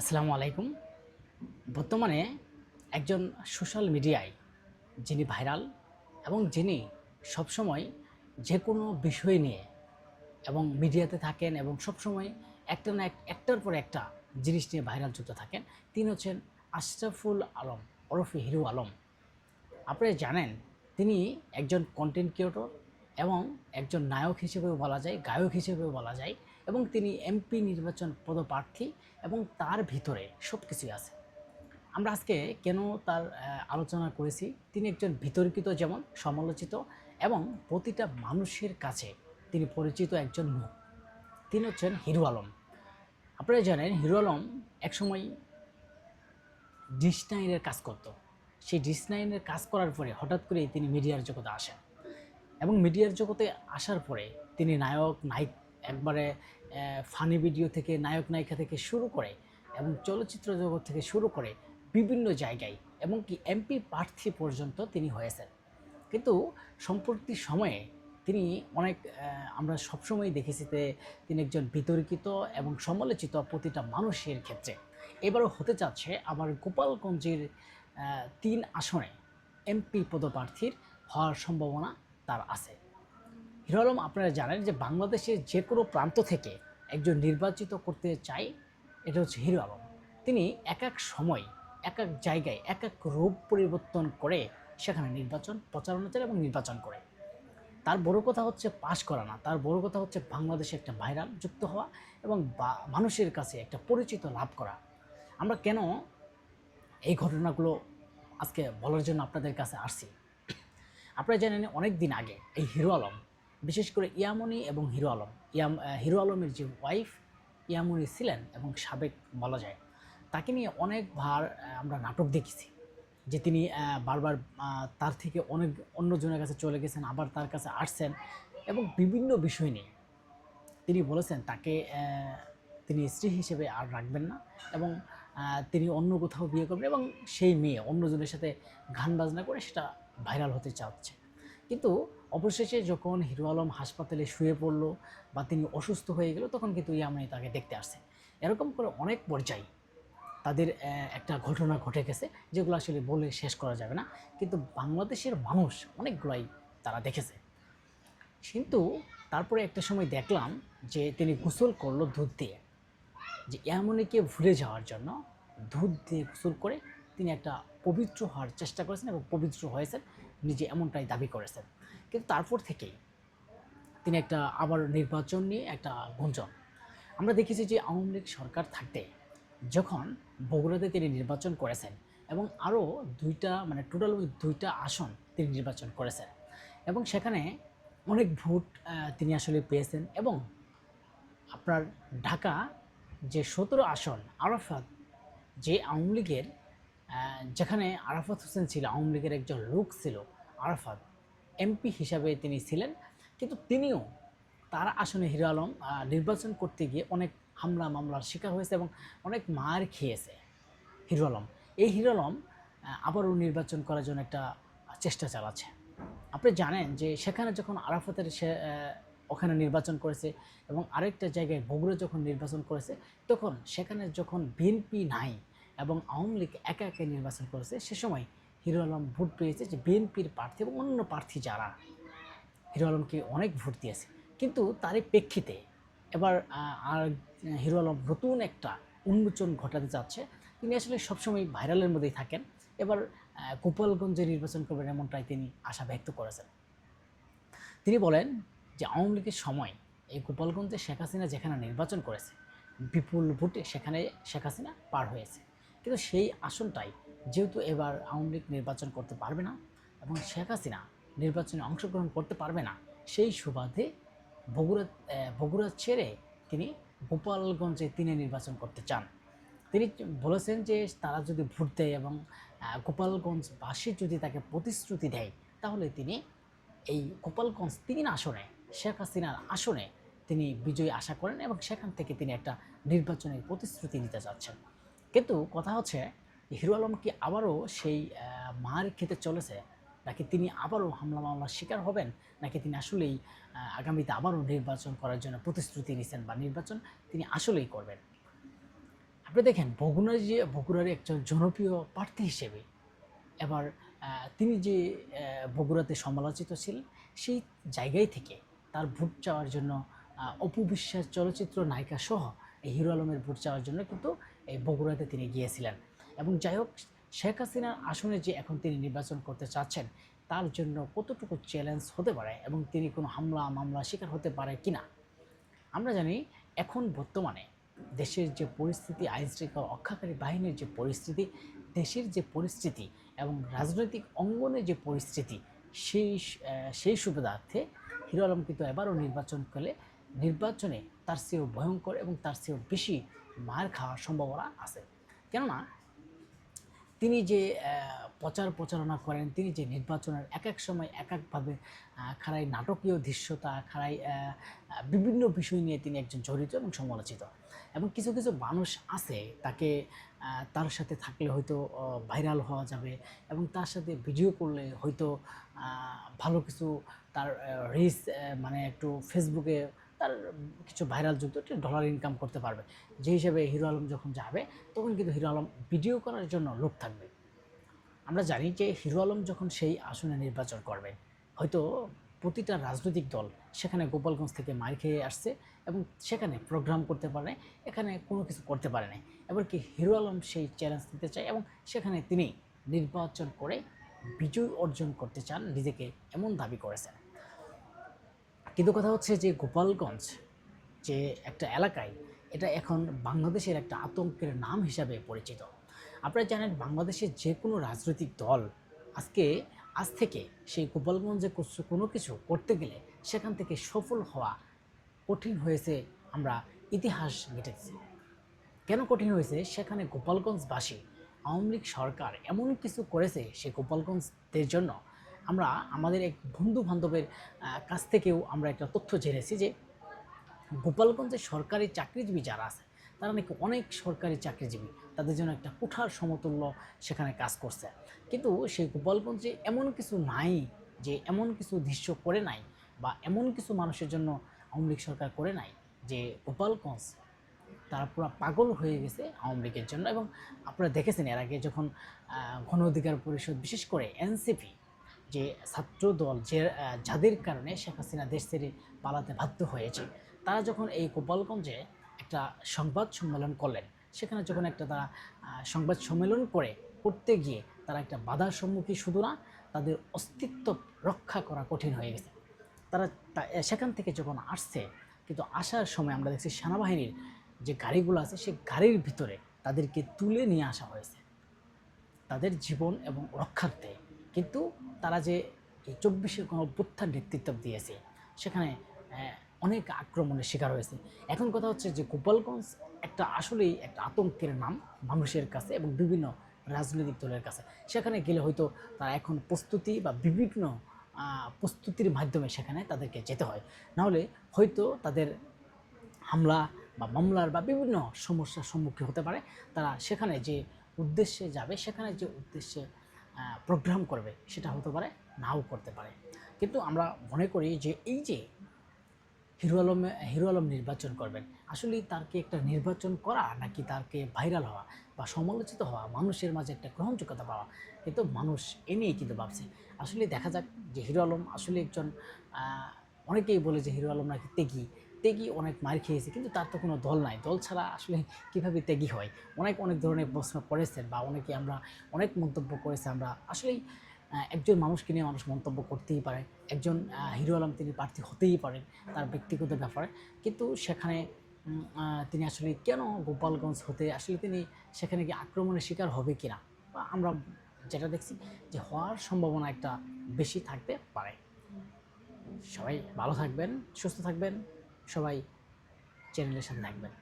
আসসালামু আলাইকুম। বর্তমানে একজন সোশ্যাল মিডিয়ায় যিনি ভাইরাল এবং যিনি সবসময় যে কোনো বিষয় নিয়ে এবং মিডিয়াতে থাকেন এবং সবসময় একটা না এক- একটার পর একটা জিনিস নিয়ে ভাইরাল যুক্ত থাকেন, তিনি হচ্ছেন আশরাফুল আলম, ওরফে হিরো আলম। আপনারা জানেন, তিনি একজন কন্টেন্ট ক্রিয়েটর এবং একজন নায়ক হিসেবেও বলা যায়, গায়ক হিসেবেও বলা যায়। এবং তিনি এমপি নির্বাচন পদপ্রার্থী এবং তার ভিতরে সব কিছুই আছে। আমরা আজকে কেন তার আলোচনা করেছি? তিনি একজন বিতর্কিত যেমন, সমালোচিত এবং প্রতিটা মানুষের কাছে তিনি পরিচিত একজন মুখ তিনি হচ্ছেন হিরো আলম। আপনারা জানেন, হিরু আলম একসময় ডিস নাইনের কাজ করত। সেই ডিস নাইনের কাজ করার পরে হঠাৎ করেই তিনি মিডিয়ার জগতে আসেন এবং মিডিয়ার জগতে আসার পরে তিনি নায়ক নায়ক একবারে ফানি ভিডিও থেকে, নায়ক নায়িকা থেকে শুরু করে এবং চলচ্চিত্র জগৎ থেকে শুরু করে বিভিন্ন জায়গায় এবং কি এমপি প্রার্থী পর্যন্ত তিনি হয়েছেন। কিন্তু সম্প্রতি সময়ে তিনি অনেক আমরা সবসময় দেখেছি যে তিনি একজন বিতর্কিত এবং সমালোচিত প্রতিটা মানুষের ক্ষেত্রে। এবারও হতে যাচ্ছে আবার গোপালগঞ্জের তিন আসনে এমপি পদপ্রার্থীর হওয়ার সম্ভাবনা তার আছে। হিরো আলম, আপনারা জানেন যে বাংলাদেশের যে কোনো প্রান্ত থেকে একজন নির্বাচিত করতে চাই, এটা হচ্ছে হিরো আলম। তিনি এক এক সময়, এক এক জায়গায়, এক এক রূপ পরিবর্তন করে সেখানে নির্বাচন প্রচারণা চালায় এবং নির্বাচন করে। তার বড় কথা হচ্ছে পাশ করা না, তার বড় কথা হচ্ছে বাংলাদেশে একটা ভাইরাল যুক্ত হওয়া এবং মানুষের কাছে একটা পরিচিত লাভ করা। আমরা কেন এই ঘটনাগুলো আজকে বলার জন্য আপনাদের কাছে আসছি? আপনারা জানেন অনেক দিন আগে এই হিরো আলম বিশেষ করে ইয়ামনি এবং হিরো আলম। ইয়াম হিরো আলমের যে ওয়াইফ ইয়ামনি ছিলেন এবং সাবেক বলা যায়, তাকে নিয়ে অনেকবার আমরা নাটক দেখেছি। যে তিনি বারবার তার থেকে অনেক অন্যজনের কাছে চলে গেছেন, আবার তার কাছে আসছেন এবং বিভিন্ন বিষয় নিয়ে তিনি বলেছেন, তাকে তিনি স্ত্রী হিসেবে আর রাখবেন না এবং তিনি অন্য কোথাও বিয়ে করবেন এবং সেই মেয়ে অন্যজনের সাথে গান বাজনা করে সেটা ভাইরাল হতে চাচ্ছে কিন্তু অবশেষে যখন হিরো আলম হাসপাতালে শুয়ে পড়ল বা তিনি অসুস্থ হয়ে গেল, তখন কিন্তু ইয়ামানি তাকে দেখতে আসছে এরকম করে অনেক পর্যায়ে তাদের একটা ঘটনা ঘটে গেছে, যেগুলো আসলে বলে শেষ করা যাবে না। কিন্তু বাংলাদেশের মানুষ অনেকগুলাই তারা দেখেছে। কিন্তু তারপরে একটা সময় দেখলাম যে তিনি গোসল করল দুধ দিয়ে। যে এমনইকে ভুলে যাওয়ার জন্য দুধ দিয়ে গোসল করে তিনি একটা পবিত্র হওয়ার চেষ্টা করেছেন এবং পবিত্র হয়েছেন, নিজে এমনটাই দাবি করেছেন। কিন্তু তারপর থেকেই তিনি একটা আবার নির্বাচন নিয়ে একটা গুঞ্জন। আমরা দেখেছি যে আওয়ামী লীগ সরকার থাকতে যখন বগুড়াতে তিনি নির্বাচন করেছেন এবং আরও দুইটা মানে টোটাল ওই দুইটা আসন তিনি নির্বাচন করেছেন এবং সেখানে অনেক ভোট তিনি আসলে পেয়েছেন এবং আপনার ঢাকা যে সতেরো আসন আরাফাত, যে আওয়ামী লীগের যেখানে আরাফাত হোসেন ছিল, আওয়ামী লীগের একজন লোক ছিল আরাফাত এমপি হিসাবে তিনি ছিলেন। কিন্তু তিনিও তার আসনে হিরো আলম নির্বাচন করতে গিয়ে অনেক হামলা মামলার শিকার হয়েছে এবং অনেক মার খেয়েছে হিরো আলম। এই হিরো আলম আবারও নির্বাচন করার জন্য একটা চেষ্টা চালাচ্ছে। আপনি জানেন যে সেখানে যখন আরাফাতের সে ওখানে নির্বাচন করেছে এবং আরেকটা জায়গায় বগুড়া যখন নির্বাচন করেছে, তখন সেখানে যখন বিএনপি নাই এবং আওয়ামী লীগ একা একা নির্বাচন করেছে, সে সময় হিরো আলম ভোট পেয়েছে যে বিএনপির প্রার্থী এবং অন্য প্রার্থী যারা, হিরো আলমকে অনেক ভোট দিয়েছে। কিন্তু তারই প্রেক্ষিতে এবার আর হিরো আলম নতুন একটা উন্মোচন ঘটাতে যাচ্ছে। তিনি আসলে সবসময় ভাইরালের মধ্যেই থাকেন। এবার গোপালগঞ্জে নির্বাচন করবেন এমনটাই তিনি আশা ব্যক্ত করেছেন। তিনি বলেন যে আওয়ামী লীগের সময় এই গোপালগঞ্জে শেখ হাসিনা যেখানে নির্বাচন করেছে, বিপুল ভোটে সেখানে শেখ হাসিনা পার হয়েছে। কিন্তু সেই আসনটাই যেহেতু এবার আওয়ামী লীগ নির্বাচন করতে পারবে না এবং শেখ হাসিনা নির্বাচনে অংশগ্রহণ করতে পারবে না, সেই সুবাদে বগুড়া বগুড়া ছেড়ে তিনি গোপালগঞ্জে তিনি নির্বাচন করতে চান। তিনি বলেছেন যে তারা যদি ভোট দেয় এবং গোপালগঞ্জবাসী যদি তাকে প্রতিশ্রুতি দেয়, তাহলে তিনি এই গোপালগঞ্জ তিন আসনে, শেখ হাসিনার আসনে তিনি বিজয়ী আশা করেন এবং সেখান থেকে তিনি একটা নির্বাচনের প্রতিশ্রুতি নিতে চাচ্ছেন কিন্তু কথা হচ্ছে হিরো আলম কি আবারও সেই মার খেতে চলেছে? নাকি তিনি আবারও হামলা মামলার শিকার হবেন? নাকি তিনি আসলেই আগামীতে আবারও নির্বাচন করার জন্য প্রতিশ্রুতি নিছেন বা নির্বাচন তিনি আসলেই করবেন? আপনি দেখেন বগুড়ার যে বগুড়ার একজন জনপ্রিয় প্রার্থী হিসেবে এবার তিনি যে বগুড়াতে সমালোচিত ছিলেন সেই জায়গায় থেকে তার ভোট চাওয়ার জন্য আহ, অপু বিশ্বাস চলচ্চিত্র নায়িকা সহ এই হিরো আলমের ভোট চাওয়ার জন্য কিন্তু এই বগুড়াতে তিনি গিয়েছিলেন। এবং যাই হোক, শেখ হাসিনার আসনে যে এখন তিনি নির্বাচন করতে চাচ্ছেন, তার জন্য কতটুকু চ্যালেঞ্জ হতে পারে এবং তিনি কোনো হামলা মামলা শিকার হতে পারে কি না আমরা জানি এখন বর্তমানে দেশের যে পরিস্থিতি আইন শৃঙ্খলা রক্ষাকারী বাহিনীর যে পরিস্থিতি, দেশের যে পরিস্থিতি এবং রাজনৈতিক অঙ্গনের যে পরিস্থিতি, সেই সেই সুবিধার্থে হিরো আলম কিন্তু এবারও নির্বাচন করলে নির্বাচনে তার চেয়েও ভয়ঙ্কর এবং তার চেয়েও বেশি মার খাওয়ার সম্ভাবনা আছে। কেননা তিনি যে প্রচার প্রচারণা করেন, তিনি যে নির্বাচনের এক এক সময় এক একভাবে খাড়াই নাটকীয় দৃশ্যতা খাড়াই বিভিন্ন বিষয় নিয়ে তিনি একজন জড়িত এবং সমালোচিত। এবং কিছু কিছু মানুষ আছে তাকে তার সাথে থাকলে হয়তো ভাইরাল হওয়া যাবে এবং তার সাথে ভিডিও করলে হয়তো ভালো কিছু তার রিস মানে একটু ফেসবুকে তার কিছু ভাইরাল যুক্ত ডলার ইনকাম করতে পারবে। যে হিসেবে হিরো আলম যখন যাবে, তখন কিন্তু হিরো আলম ভিডিও করার জন্য লোক থাকবে। আমরা জানি যে হিরো আলম যখন সেই আসনে নির্বাচন করবে, হয়তো প্রতিটা রাজনৈতিক দল সেখানে গোপালগঞ্জ থেকে মার খেয়ে আসছে এবং সেখানে প্রোগ্রাম করতে পারে, এখানে কোনো কিছু করতে পারে না এমনকি হিরো আলম সেই চ্যালেঞ্জ নিতে চায় এবং সেখানে তিনি নির্বাচন করে বিজয় অর্জন করতে চান, নিজেকে এমন দাবি করেছেন। কিন্তু কথা হচ্ছে যে গোপালগঞ্জ যে একটা এলাকায় এটা এখন বাংলাদেশের একটা আতঙ্কের নাম হিসাবে পরিচিত। আপনারা জানেন বাংলাদেশের যে কোনো রাজনৈতিক দল আজকে, আজ থেকে সেই গোপালগঞ্জে কোনো কিছু করতে গেলে সেখান থেকে সফল হওয়া কঠিন হয়েছে আমরা ইতিহাস ঘেটেছি কেন কঠিন হয়েছে? সেখানে গোপালগঞ্জবাসী, আওয়ামী লীগ সরকার এমন কিছু করেছে সে গোপালগঞ্জদের জন্য আমরা আমাদের এক বন্ধু বান্ধবের কাছ থেকেও আমরা একটা তথ্য জেনেছি যে গোপালগঞ্জে সরকারি চাকরিজীবী যারা আছে, তারা নাকি অনেক সরকারি চাকরিজীবী। তাদের জন্য একটা কুঠার সমতুল্য সেখানে কাজ করছে। কিন্তু সেই গোপালগঞ্জে এমন কিছু নাই যে এমন কিছু দৃশ্য করে নাই বা এমন কিছু মানুষের জন্য আওয়ামী লীগ সরকার করে নাই যে গোপালগঞ্জ তারা পুরো পাগল হয়ে গেছে আওয়ামী লীগের জন্য। এবং আপনারা দেখেছেন এর আগে যখন গণ অধিকার পরিষদ বিশেষ করে এনসিপি যে ছাত্র দল যে যাদের কারণে শেখ হাসিনা দেশ ছেড়ে পালাতে বাধ্য হয়েছে, তারা যখন এই গোপালগঞ্জে একটা সংবাদ সম্মেলন করলেন, সেখানে যখন একটা তারা সংবাদ সম্মেলন করে করতে গিয়ে তারা একটা বাধার সম্মুখীন শুধু না, তাদের অস্তিত্ব রক্ষা করা কঠিন হয়ে গেছে। তারা সেখান থেকে যখন আসছে, কিন্তু আসার সময় আমরা দেখছি সেনাবাহিনীর যে গাড়িগুলো আছে, সেই গাড়ির ভিতরে তাদেরকে তুলে নিয়ে আসা হয়েছে। তাদের জীবন এবং রক্ষার্থে কিন্তু তারা যে এই চব্বিশের কোনো অভ্যুত্থান নেতৃত্ব দিয়েছে, সেখানে অনেক আক্রমণের শিকার হয়েছে। এখন কথা হচ্ছে যে গোপালগঞ্জ একটা আসলেই একটা আতঙ্কের নাম মানুষের কাছে এবং বিভিন্ন রাজনৈতিক দলের কাছে। সেখানে গেলে হয়তো তারা এখন প্রস্তুতি বা বিভিন্ন প্রস্তুতির মাধ্যমে সেখানে তাদেরকে যেতে হয়। নাহলে হয়তো তাদের হামলা বা মামলার বা বিভিন্ন সমস্যার সম্মুখীন হতে পারে। তারা সেখানে যে উদ্দেশ্যে যাবে, সেখানে যে উদ্দেশ্যে প্রোগ্রাম করবে, সেটা হতে পারে, নাও করতে পারে। কিন্তু আমরা মনে করি যে এই যে হিরো আলম হিরো আলম নির্বাচন করবেন আসলে তার কি একটা নির্বাচন করা নাকি তারকে ভাইরাল হওয়া বা সমালোচিত হওয়া, মানুষের মাঝে একটা গ্রহণযোগ্যতা পাওয়া, কিন্তু মানুষ এ নিয়েই কিন্তু ভাবছে। আসলে দেখা যাক যে হিরো আলম আসলে একজন অনেকেই বলে যে হিরো আলম নাকি তেগি তেগি অনেক মার খেয়েছে, কিন্তু তার তো কোনো দল নাই। দল ছাড়া আসলে কীভাবে তেগি হয়? অনেক অনেক ধরনের প্রশ্ন করেছেন বা অনেকে আমরা, অনেক মন্তব্য করেছে আমরা। আসলেই একজন মানুষকে নিয়ে মানুষ মন্তব্য করতেই পারে। একজন হিরো আলম তিনি প্রার্থী হতেই পারেন তার ব্যক্তিগত ব্যাপারে। কিন্তু সেখানে তিনি আসলে কেন গোপালগঞ্জ হতে, আসলে তিনি সেখানে কি আক্রমণের শিকার হবে কিনা? বা আমরা যেটা দেখছি যে হওয়ার সম্ভাবনা একটা বেশি থাকতে পারে। সবাই ভালো থাকবেন, সুস্থ থাকবেন। সবাই চ্যানেলের সাথে থাকবেন।